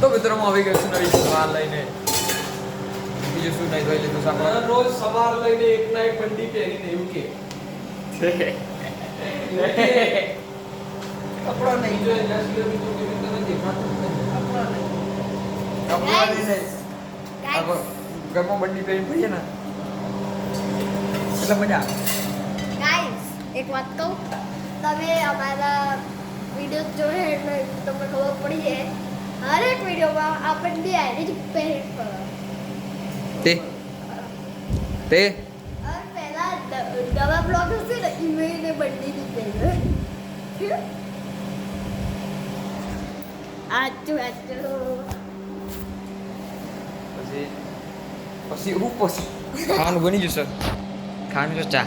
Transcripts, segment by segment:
તો મિત્રોમાં આવી ગયો છું નવી સવાર લઈને. બીજું શું નહીં ધોઈ લીધું સાંભળો. રોજ સવાર લઈને એક ના એક બંડી પહેરીને એવું કે. કપડા નહીં જોઈએ જ્યાં સુધી કે તને દેખાતું જ નથી. કપડા નહીં. કપડાં લઈને આપણે ઘરમાં બંડી પહેરીને ફરીએ ને. એટલે મજા ગાઈસ એક વાત કહું. તમે અમારા વીડિયો જોયે એટલે તમને ખબર પડી જાય. હરેક વિડીયોમાં આપણે બે આઈડી જ પહેરી ફરો તે તે પહેલા દ- નવા બ્લોગ હશે ને ઈમેલને બંડીની પહેરે આચું આચું પછી પછી હું પછી ખાવાનું બની જશે ખાવાનું જો ચા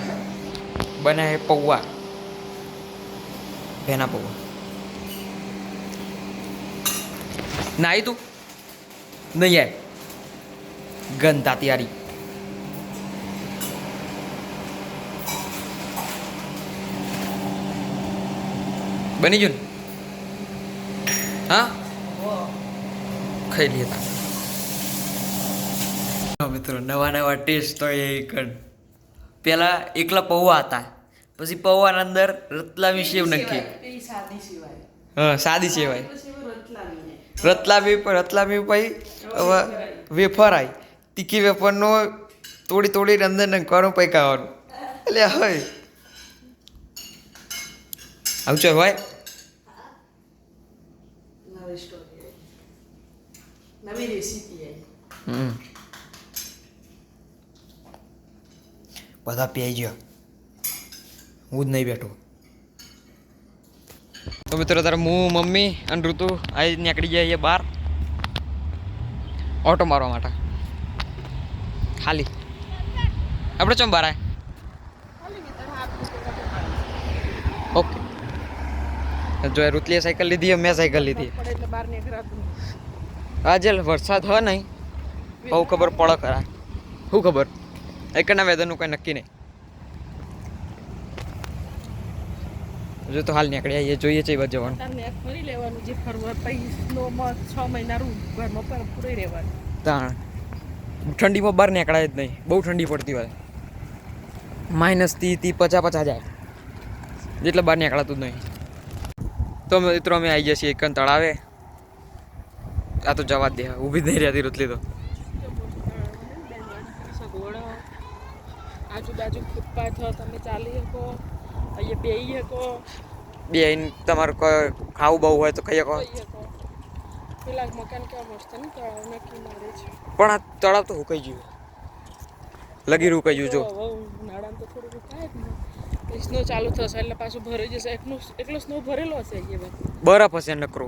બનાવે પૌવા ભેના પૌવા નાઈ તું નહીં આય ગંદા તૈયારી. બની ગયું હા? ખાઈ લઈએ તા. મિત્રો નવા નવા ટેસ્ટ તો એ કણ. પેલા એકલા પૌવા હતા. પછી પૌવાના અંદર રતલામી સેવ નાખી. એ સાદી સિવાય. હા સાદી સેવાય. સેવ રતલામી રતલામી પર રતલામી પછી હવે વેફર આવી તીખી વેફરનો તોડી તોડી અંદર નાખવાનું પછી ખાવાનું એટલે હોય આવું છે ભાઈ. બધા પીઆઈ ગયો. હું જ નહીં બેઠો. તો મિત્રો તારે હું મમ્મી અને ઋતુ આવી નીકળી જાય બહાર. ઓટો મારવા માટે. ખાલી. આપણે ચમ બહાર ઓકે. જો રૂતલીએ સાયકલ લીધી મેં સાયકલ લીધી. આજે વરસાદ હોય નહીં. બહુ ખબર પડે ખરા. શું ખબર? એકના વેધરનું કંઈ નક્કી નહીં. જો તો હાલ નીકળી આવીએ જોઈએ છે બધું બાજુ જવાનું. ફરી લેવાનું જે ફરવા પછી સ્નોમાં છ મહિના રૂમ ઘરમાં પણ પૂરી રહેવાનું. તાણ. ઠંડીમાં બહાર નીકળાય જ નહીં. બહુ ઠંડી પડતી હોય. માઇનસ તી તી પચા પચા જાય. જેટલે બહાર નીકળાતું જ નહીં. તો અમે મિત્રો અમે આવી જઈએ છીએ એકન તળાવે. આ તો જવા જ દે ઊભી જ નહીં રહેતી રુતલી તો. આજુબાજુ ફૂટપાથ તમે ચાલી શકો. અહીંયા બેસી કો બે તમારે કોઈ ખાવું બહુ હોય તો કહીએ ખાઈ પેલા મકાન કેવા મસ્ત ને તળાવ નક્કી મારે છે. પણ આ તળાવ તો હુકાઈ ગયું. લગી રૂકાઈ ગયું જો. ઉનાળામાં તો થોડું થાય જ ને. સ્નો ચાલુ થશે એટલે પાછું ભરાઈ જશે. એકનો એકલો સ્નો ભરેલો હશે અહીંયા બધું બરફ હશે નકરો.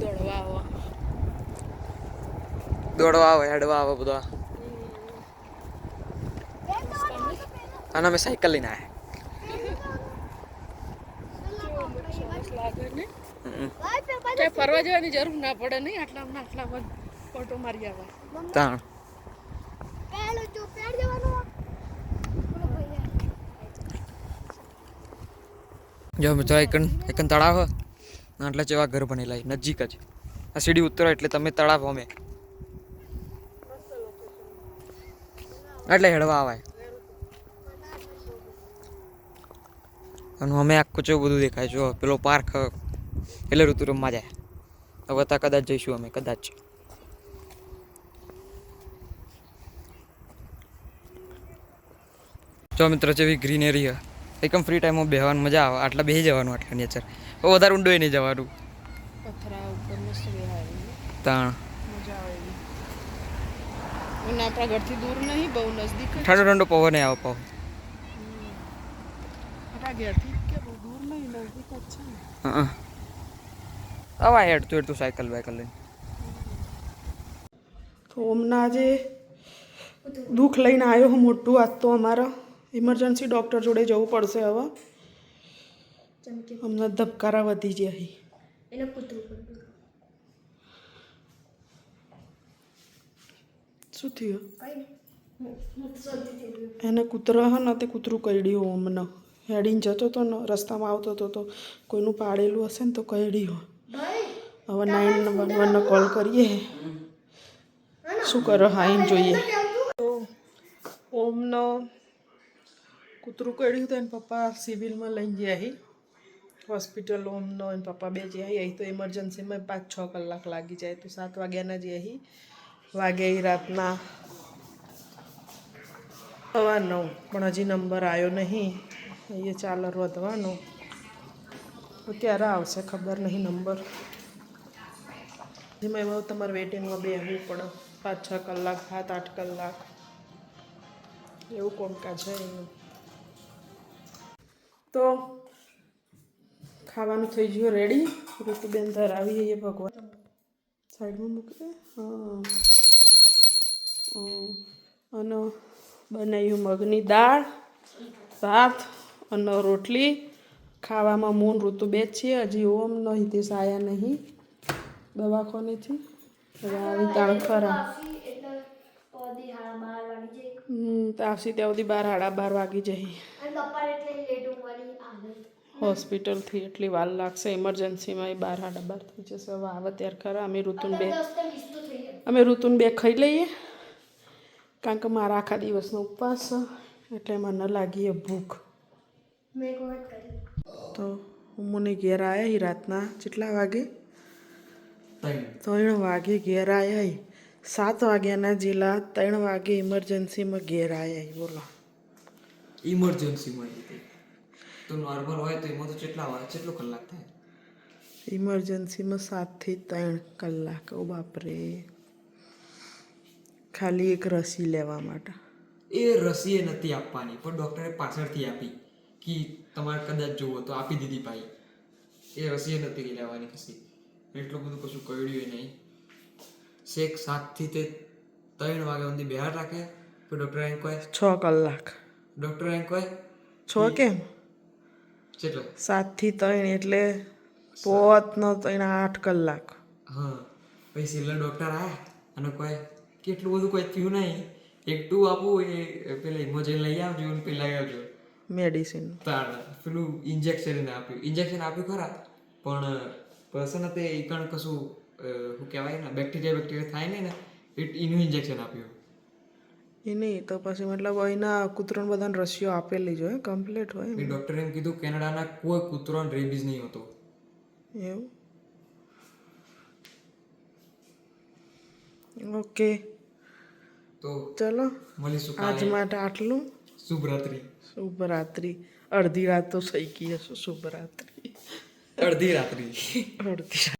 દોડવા આવો. દોડવા આવે હેડવા આવે બધા. અને અમે સાયકલ લઈને આવ્યા ફરવા જવાની જરૂર ના પડે નહીં? આટલામાં ને આટલામાં ફોટો મારી આવે. તાણ. જો મિત્રો એકન એકન તળાવ. આટલા જેવા ઘર બનેલા નજીક જ. આ સીડી ઉતરો એટલે તમે તળાવ અમે. એટલે હેડવા આવે અને અમે આખું ચેવું બધું દેખાય જો પેલો પાર્ક. એટલે ઋતુ રમવા જાય. હવે ત્યાં કદાચ જઈશું અમે કદાચ. જો મિત્રો જેવી ગ્રીનરી હ એકદમ ફ્રી ટાઈમમાં બેહવાની મજા આવે. આટલા બેસી જવાનું આટલા નેચર વધારે ઊંડો નહીં જવાનું. તાણ. મજા આવે એવી. અને આપણા ઘરથી દૂર નહીં બહુ નજદીક ઠંડો ઠંડો પવન આવે પાવ આપણા ઘરથી કે બહુ દૂર નહીં નજદીક જ છે ને હા આવા હેડતું હેડતું સાયકલ બાયકલ લઈને. તો હમણાં આજે દુઃખ લઈને આવ્યો હું મોટું આજ તો અમારા ઇમરજન્સી ડૉક્ટર જોડે જવું પડશે હવે. હમણાં ધબકારા વધી જાય અહીં શું થયું? એને કૂતરા હે ને તે કૂતરું કરડ્યું હમણાં હેડીને જતો હતો ને રસ્તામાં આવતો હતો તો કોઈનું પાડેલું હશે ને તો હોય. હવે નાઇન વન વનને કોલ કરીએ. શું કરો હાઈને જોઈએ. તો ઓમનો કૂતરું કડ્યું તો એને પપ્પા સિવિલમાં લઈને ગયા હી. હોસ્પિટલ ઓમનો એને પપ્પા બે જ્યાં અહીં તો ઇમરજન્સીમાં પાંચ છ કલાક લાગી જાય. તો સાત વાગ્યાના જ અહીં વાગે એ રાતના સવા નવ. પણ હજી નંબર આવ્યો નહીં. અહીંયા ચાલર વધવાનો તો ક્યારે આવશે, ખબર નહીં, નંબર. એમાં એમાં તમારે વેટિંગમાં બેસવું પડે. પાંચ, છ કલાક, સાત, આઠ કલાક. એવું કોમકા છે એનું. તો ખાવાનું થઈ ગયું રેડી ઋતુબેન ધરાવી જઈએ ભગવાન. સાઈડમાં મૂકી હા અને બનાવ્યું મગની દાળ, ભાત અને રોટલી ખાવામાં મૂન ઋતુ બે છીએ. હજી ઓમ નહીં, તે સાયા નહીં. દવાખાનેથી હવે આવી તાણ ખરા તાવસી ત્યાં સુધી બાર સાડા બાર વાગી જઈ હોસ્પિટલથી એટલી વાર લાગશે. ઇમરજન્સીમાં એ બાર સાડા બાર થઈ જશે. હવે આવે ત્યારે ખરા. અમે ઋતુન બે અમે ઋતુન બે ખાઈ લઈએ. કારણ કે મારા આખા દિવસનો ઉપવાસ. એટલે મને લાગી ભૂખ. મેં એક કરી. તો હું મને ઘેર આવ્યા હી રાતના કેટલા વાગે? ત્રણ. વાગે ઘેર આવ્યા સાત વાગ્યાના જેલા ત્રણ વાગે ઇમરજન્સીમાં ઘેર આવ્યા હી બોલો. ઇમરજન્સીમાં તો નોર્મલ હોય તો એમાં તો કેટલા વાર કેટલો કલાક થાય? ઇમરજન્સીમાં સાતથી ત્રણ કલાક ઓ બાપરે. ખાલી એક રસી લેવા માટે. એ રસી એ નથી આપવાની પણ ડૉક્ટરે પાછળથી આપી. કે તમારે કદાચ જોવો તો આપી દીધી ભાઈ. એ રસી એ નથી લેવાની કશી. એટલું બધું કશું કર્યું નહીં. શેક સાતથી તે ત્રણ વાગ્યા સુધી બહાર રાખે. તો ડૉક્ટર એમ કહે છ કલાક. ડૉક્ટર એમ કહે છ કેમ? કેટલો? સાતથી ત્રણ એટલે પોતનો ત્રણ આઠ કલાક. હા. પછી છેલ્લા ડૉક્ટર આવ્યા અને કહે કેટલું બધું કોઈ થયું નહીં. એક ટુ આપું એ પેલા ઇમોજન લઈ આવજો પેલા લઈ આવજો. મેડિસિન. પેલું ઇન્જેક્શન આપ્યું. ઇન્જેક્શન આપ્યું ખરા પણ પર્સન તે કણ કશું શું કહેવાય ને બેક્ટેરિયા બેક્ટેરિયા થાય ને એનું ઇન્જેક્શન આપ્યું. એ નહીં તો પછી મતલબ અહીંના કૂતરણ બધાને રસીઓ આપેલી જ હોય કમ્પ્લીટ હોય ડૉક્ટરે એમ કીધું કેનેડાના કોઈ કૂતરોને રેબીઝ નહીં હતો. એવું? ઓકે. તો ચલો. મળીશું આજ માટે આટલું. શુભરાત્રી. શુભરાત્રિ. અડધી રાત તો સહી ગઈ હશે શુભરાત્રિ. અડધી રાત્રિ. અડધી